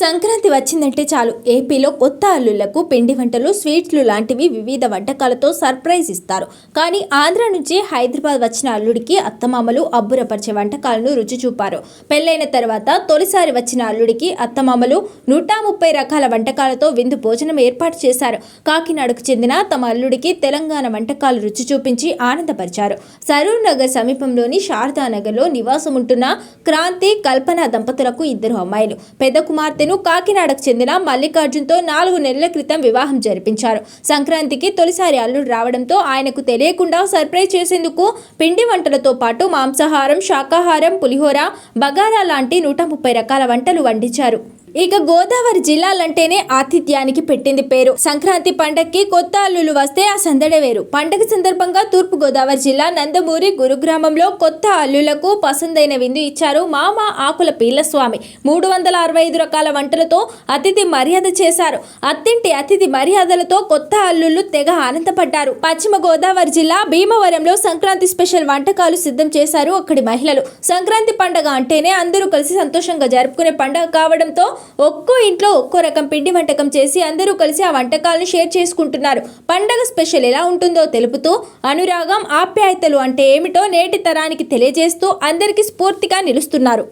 సంక్రాంతి వచ్చిందంటే చాలు. ఏపీలో కొత్త అల్లుళ్ళకు పిండి వంటలు స్వీట్లు లాంటివి వివిధ వంటకాలతో సర్ప్రైజ్ ఇస్తారు. కానీ ఆంధ్ర నుంచి హైదరాబాద్ వచ్చిన అల్లుడికి అత్తమామలు అబ్బురపరిచే వంటకాలను రుచి చూపారు. పెళ్ళైన తర్వాత తొలిసారి వచ్చిన అల్లుడికి అత్తమామలు నూట ముప్పై రకాల వంటకాలతో విందు భోజనం ఏర్పాటు చేశారు. కాకినాడకు చెందిన తమ అల్లుడికి తెలంగాణ వంటకాలు రుచి చూపించి ఆనందపరిచారు. సరూర్ నగర్ సమీపంలోని శారదానగర్లో నివాసం ఉంటున్న క్రాంతి కల్పన దంపతులకు ఇద్దరు అమ్మాయిలు. పెద్ద కుమార్తెను కాకినాడకు చెందిన మల్లికార్జున్తో నాలుగు నెలల క్రితం వివాహం జరిపించారు. సంక్రాంతికి తొలిసారి అల్లుడు రావడంతో ఆయనకు తెలియకుండా సర్ప్రైజ్ చేసేందుకు పిండి వంటలతో పాటు మాంసాహారం శాకాహారం పులిహోర బగారా లాంటి నూట ముప్పై రకాల వంటలు వండించారు. ఇక గోదావరి జిల్లాలంటేనే ఆతిథ్యానికి పెట్టింది పేరు. సంక్రాంతి పండగకి కొత్త అల్లులు వస్తే ఆ సందడే వేరు. పండగ సందర్భంగా తూర్పు గోదావరి జిల్లా నందమూరి గురుగ్రామంలో కొత్త అల్లులకు పసందైన విందు ఇచ్చారు మామ ఆకుల పీలస్వామి మూడు వందల అరవై ఐదు రకాల వంటలతో అతిథి మర్యాద చేశారు. అత్తింటి అతిథి మర్యాదలతో కొత్త అల్లులు తెగ ఆనందపడ్డారు. పశ్చిమ గోదావరి జిల్లా భీమవరంలో సంక్రాంతి స్పెషల్ వంటకాలు సిద్ధం చేశారు అక్కడి మహిళలు. సంక్రాంతి పండగ అంటేనే అందరూ కలిసి సంతోషంగా జరుపుకునే పండగ కావడంతో ఒక్కో ఇంట్లో ఒక్కో రకం పిండి వంటకం చేసి అందరూ కలిసి ఆ వంటకాలను షేర్ చేసుకుంటున్నారు. పండగ స్పెషల్ ఎలా ఉంటుందో తెలుపుతూ అనురాగం ఆప్యాయతలు అంటే ఏమిటో నేటి తరానికి తెలియజేస్తూ అందరికీ స్ఫూర్తిగా నిలుస్తున్నారు.